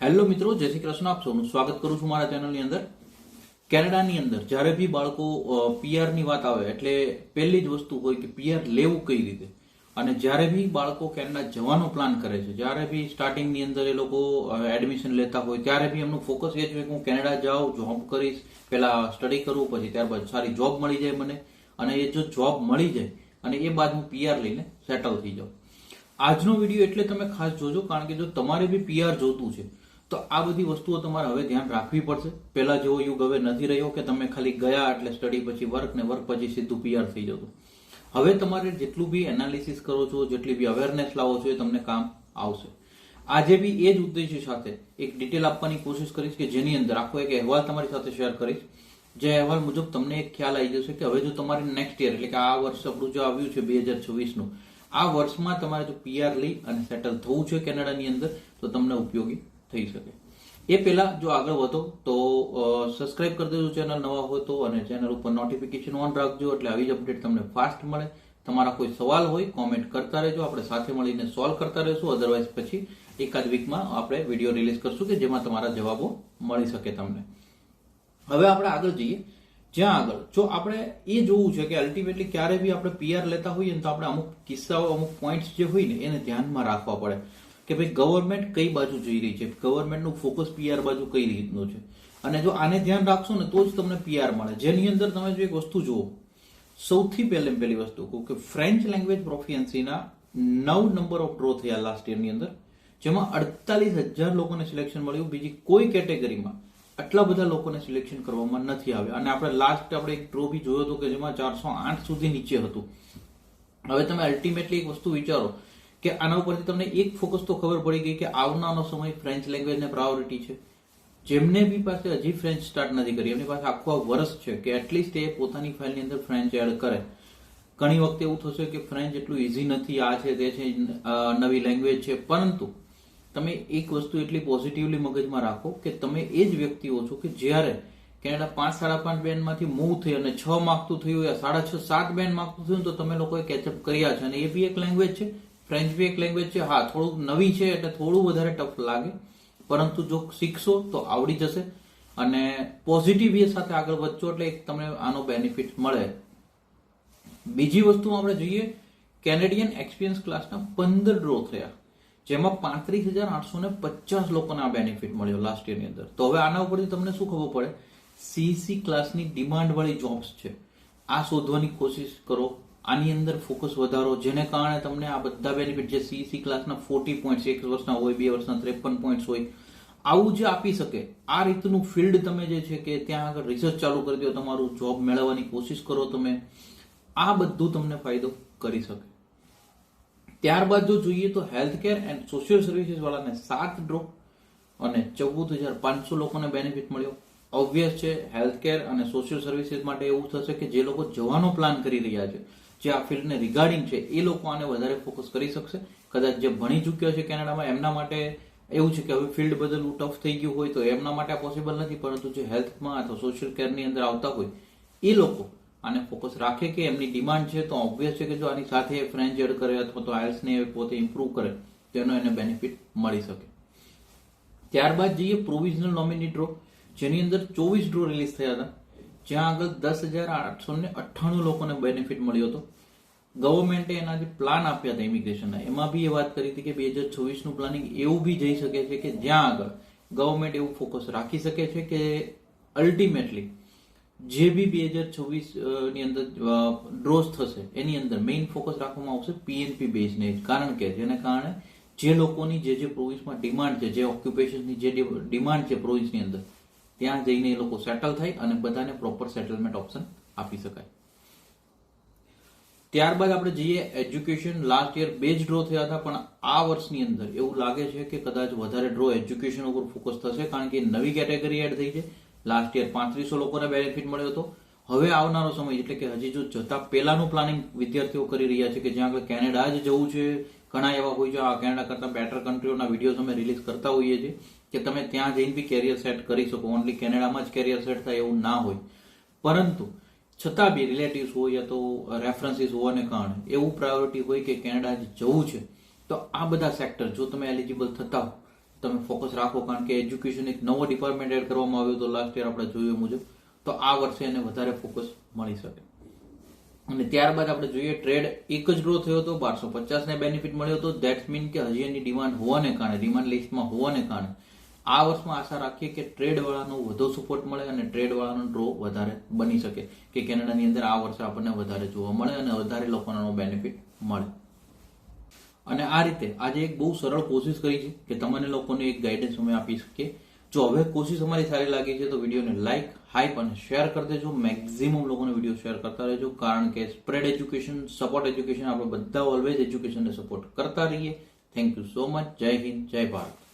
Hello મિત્રો, જય શ્રી કૃષ્ણ. આપ સૌનું સ્વાગત કરું છું મારા ચેનલની અંદર. કેનેડાની અંદર જ્યારે બી બાળકો પીઆરની વાત આવે, એટલે પહેલી જ વસ્તુ હોય કે પીઆર લેવું કઈ રીતે? અને જ્યારે બી બાળકો કેનેડા જવાનો પ્લાન કરે છે, જ્યારે બી સ્ટાર્ટિંગની અંદર એ લોકો એડમિશન લેતા હોય, ત્યારે બી એમનું ફોકસ એ હોય કે હું કેનેડા જાઉં જોબ કરીશ પહેલાં સ્ટડી કરું, પછી ત્યારબાદ સારી જોબ મળી જાય મને. અને એ જો જોબ મળી જાય, અને એ બાદ હું પીઆર લઈને સેટલ થઈ જાઉં. આજનો વીડિયો એટલે તમે ખાસ જોજો, કારણ કે જો તમારે બી પીઆર જોતું છે તો આ બધી વસ્તુઓ તમારે હવે ધ્યાન રાખવી પડશે. પહેલા જેવો યુગ હવે નથી રહ્યો કે તમે ખાલી ગયા એટલે સ્ટડી પછી વર્ક ને વર્ક પછી સીધું પીઆર થઈ જતું હવે તમારે જેટલું બી એનાલિસિસ કરો છો, જેટલી બી અવેરનેસ લાવો છો એ તમને કામ આવશે. આજે બી એ જ ઉદ્દેશ્ય સાથે એક ડિટેલ આપવાની કોશિશ કરીશ કે જેની અંદર આખો એક અહેવાલ તમારી સાથે શેર કરીશ. જે અહેવાલ મુજબ તમને એક ખ્યાલ આવી જશે કે હવે જો તમારે નેક્સ્ટ યર એટલે કે આ વર્ષ આપણું જો આવ્યું છે બે હજાર છવ્વીસનું, આ વર્ષમાં તમારે જો પીઆર લઈ અને સેટલ થવું છે કેનેડાની અંદર, તો તમને ઉપયોગી થઈ શકે. એ પહેલા જો આગળ વધો, તો સબસ્ક્રાઇબ કરી દેજો ચેનલ નવા હોય તો, અને ચેનલ ઉપર નોટિફિકેશન ઓન રાખજો, એટલે આવી જ અપડેટ તમને ફાસ્ટ મળે. તમારા કોઈ સવાલ હોય કોમેન્ટ કરતા રહેજો, આપણે સાથે મળીને સોલ્વ કરતા રહેશું. અધરવાઇઝ પછી એકાદ વીકમાં આપણે વીડિયો રિલીઝ કરશું કે જેમાં તમારા જવાબો મળી શકે તમને. હવે આપણે આગળ જઈએ. જ્યાં આગળ, જો આપણે એ જોવું છે કે અલ્ટિમેટલી ક્યારે બી આપણે પીઆર લેતા હોઈએ ને તો આપણે અમુક કિસ્સાઓ, અમુક પોઈન્ટ્સ જે હોય ને, એને ધ્યાનમાં રાખવા પડે. કે ભાઈ ગવર્મેન્ટ કઈ બાજુ જઈ રહી છે? ગવર્મેન્ટનું ફોકસ પીઆર બાજુ કઈ રીતનું છે? અને જો આને ધ્યાન રાખશો ને તો જ તમને પીઆર મળે. જેની અંદર તમે જો એક વસ્તુ જુઓ, સૌથી પહેલે પહેલી વસ્તુ કહું કે ફ્રેન્ચ લેંગ્વેજ પ્રોફિયન્સીના નવ નંબર ઓફ ડ્રો થયા લાસ્ટ યરની અંદર, જેમાં અડતાલીસ હજાર લોકોને સિલેક્શન મળ્યું. બીજી કોઈ કેટેગરીમાં આટલા બધા લોકોને સિલેક્શન કરવામાં નથી આવ્યા. અને આપણે લાસ્ટ આપણે એક ડ્રો બી જોયો હતો કે જેમાં ચારસો આઠ સુધી નીચે હતું. હવે તમે અલ્ટિમેટલી એક વસ્તુ વિચારો કે આના ઉપરથી તમને એક ફોકસ તો ખબર પડી ગઈ કે આવનારો સમય ફ્રેન્ચ લેંગ્વેજને પ્રાયોરિટી છે. જેમને બી પાસે હજી ફ્રેન્ચ સ્ટાર્ટ નથી કરી, એમની પાસે આખું આ વર્ષ છે કે એટલીસ્ટ એ પોતાની ફાઇલની અંદર ફ્રેન્ચ એડ કરે. ઘણી વખતે એવું થશે કે ફ્રેન્ચ એટલું ઇઝી નથી, આ છે, તે છે નવી લેંગ્વેજ છે. પરંતુ તમે એક વસ્તુ એટલી પોઝિટિવલી મગજમાં રાખો કે તમે એ જ વ્યક્તિઓ છો કે જ્યારે કેનેડા પાંચ સાડા પાંચ બેન્ડમાંથી મૂવ થઈ અને છ માગતું થયું, યા સાડા છ સાત બેન્ડ માગતું થયું, તો તમે લોકોએ કેચઅપ કર્યા છે. અને એ બી એક લેંગ્વેજ છે. ફ્રેન્ચ બી એક લેંગ્વેજ છે. હા, થોડુંક નવી છે એટલે થોડું વધારે ટફ લાગે. પરંતુ જો શીખશો તો આવડી જશે. અને પોઝિટિવ વે સાથે આગળ વધશો એટલે એક તમને આનો બેનિફિટ મળે. બીજી વસ્તુ આપણે જોઈએ કેનેડિયન એક્સપિરિયન્સ ક્લાસના પંદર ડ્રો થયા. જેમાં પાંત્રીસ હજાર આઠસો ને પચાસ લોકોને આ બેનિફિટ મળ્યો લાસ્ટ યરની અંદર. તો હવે આના ઉપરથી તમને શું ખબર પડે? સીસી ક્લાસની ડિમાન્ડવાળી જોબ્સ છે. આ શોધવાની કોશિશ કરો. આની અંદર ફોકસ વધારો, જેને કારણે તમને આ બધા બેનિફિટ જે સીસી ક્લાસના ફોર્ટી પોઈન્ટ એક વર્ષના હોય, બે વર્ષના ત્રેપન પોઈન્ટ હોય, આવું જે આપી શકે, આ રીતનું ફિલ્ડ તમે જે છે કે ત્યાં આગળ રિસર્ચ ચાલુ કરી દો, તમારું જોબ મેળવવાની કોશિશ કરો તમે, આ બધું તમને ફાયદો કરી શકે. ત્યારબાદ જો જોઈએ તો health care and social services વાળાને સાત ડ્રો અને ચૌદ હજાર પાંચસો લોકોને બેનિફિટ મળ્યો. ઓબ્વિયસ છે હેલ્થ કેર અને સોશિયલ સર્વિસીસ માટે એવું થશે કે જે લોકો જવાનો પ્લાન કરી રહ્યા છે. જે આ ફિલ્ડને રિગાર્ડિંગ છે, એ લોકો આને વધારે ફોકસ કરી શકશે. કદાચ જે ભણી ચૂક્યા છે કેનેડામાં, એમના માટે એવું છે કે હવે ફિલ્ડ બદલવું ટફ થઈ ગયું હોય તો એમના માટે આ પોસિબલ નથી, પરંતુ જે હેલ્થમાં અથવા સોશિયલ કેરની અંદર આવતા હોય, એ લોકો આને ફોકસ રાખે કે એમની ડિમાન્ડ છે તો ઓબ્વિયસ છે કે જો આની સાથે ફ્રેન્ચ એડ કરે અથવા તો આયલ્સને પોતે ઇમ્પ્રૂવ કરે તેનો એને બેનિફિટ મળી શકે. ત્યારબાદ જઈએ પ્રોવિઝનલ નોમિની ડ્રો જેની અંદર ચોવીસ ડ્રો રિલીઝ થયા હતા. જ્યાં આગળ દસ હજાર આઠસો ને અઠ્ઠાણું લોકોને બેનિફિટ મળ્યો હતો. ગવર્મેન્ટે એના જે પ્લાન આપ્યા હતા ઇમિગ્રેશનના એમાં બી એ વાત કરી હતી કે બે હજાર છવ્વીસનું પ્લાનિંગ એવું બી જઈ શકે છે કે જ્યાં આગળ ગવર્મેન્ટ એવું ફોકસ રાખી શકે છે કે અલ્ટિમેટલી જે બી બે હજાર છવ્વીસની અંદર ડ્રોસ થશે, એની અંદર મેઇન ફોકસ રાખવામાં આવશે પીએનપી બેઝને કારણ કે જેને કારણે જે લોકોની જે જે પ્રોવિન્સમાં ડિમાન્ડ છે, જે ઓક્યુપેશનની જે ડિમાન્ડ છે પ્રોવિન્સની અંદર ત્યાં જઈને એ લોકો સેટલ થાય અને બધાને પ્રોપર સેટલમેન્ટ ઓપ્શન આપી શકાય. ત્યારબાદ આપણે જઈએ એજ્યુકેશન લાસ્ટ યર બે જ ડ્રો થયા હતા, પણ આ વર્ષની અંદર એવું લાગે છે કે કદાચ વધારે ડ્રો એજ્યુકેશન ઉપર ફોકસ થશે, કારણ કે નવી કેટેગરી એડ થઈ છે. લાસ્ટ યર પાંત્રીસો લોકોને બેનિફિટ મળ્યો હતો. હવે આવનારો સમય, એટલે કે હજી જો જતા પહેલાનું પ્લાનિંગ વિદ્યાર્થીઓ કરી રહ્યા છે કે જ્યાં આગળ કેનેડા જ જવું છે, ઘણા એવા હોય છે, આ કેનેડા કરતા બેટર કન્ટ્રીઓના વિડીયોઝ અમે રિલીઝ કરતા હોઈએ છીએ, કે તમે ત્યાં જઈને બી કેરિયર સેટ કરી શકો. ઓનલી કેનેડામાં જ કેરિયર સેટ થાય એવું ના હોય. પરંતુ છતાં બી રિલેટિવ્સ હોય યા તો રેફરન્સીસ હોવાને કારણે એવું પ્રાયોરિટી હોય કે કેનેડા જ જવું છે, તો આ બધા સેક્ટર જો તમે એલિજિબલ થતા હો, તમે ફોકસ રાખો. કારણ કે એજ્યુકેશન એક નવો ડિપાર્ટમેન્ટ એડ કરવામાં આવ્યો હતો લાસ્ટ યર આપણે જોયું મુજબ તો આ વર્ષે એને વધારે ફોકસ મળી શકે. અને ત્યારબાદ આપણે જોઈએ ટ્રેડ એક જ ગ્રો થયો હતો, બારસો પચાસ ને બેનિફિટ મળ્યો હતો. દેટ્સ મીન કે હજી એની ડિમાન્ડ હોવાને કારણે ડિમાન્ડ લિસ્ટમાં હોવાને કારણે, આ વર્ષમાં આશા રાખીએ કે ટ્રેડ વાળાનો વધુ સપોર્ટ મળે અને ટ્રેડ વાળાનો ડ્રો વધારે બની શકે કે કેનેડાની અંદર આ વર્ષે આપણને વધારે જોવા મળે અને વધારે લોકોનો બેનિફિટ મળે. અને આ રીતે આજે એક બહુ સરળ કોશિશ કરી છે કે તમને લોકોને એક ગાઈડન્સ અમે આપી શકીએ. જો હવે કોશિશ અમારી સારી લાગી છે, તો વિડીયોને લાઈક હાઈપ અને શેર કરી દેજો. મેક્ઝિમમ લોકોને વીડિયો શેર કરતા રહેજો, કારણ કે સ્પ્રેડ એજ્યુકેશન સપોર્ટ એજ્યુકેશન આપણે બધા ઓલવેઝ એજ્યુકેશનને સપોર્ટ કરતા રહીએ. થેન્ક યુ સો મચ જય હિન્દ, જય ભારત.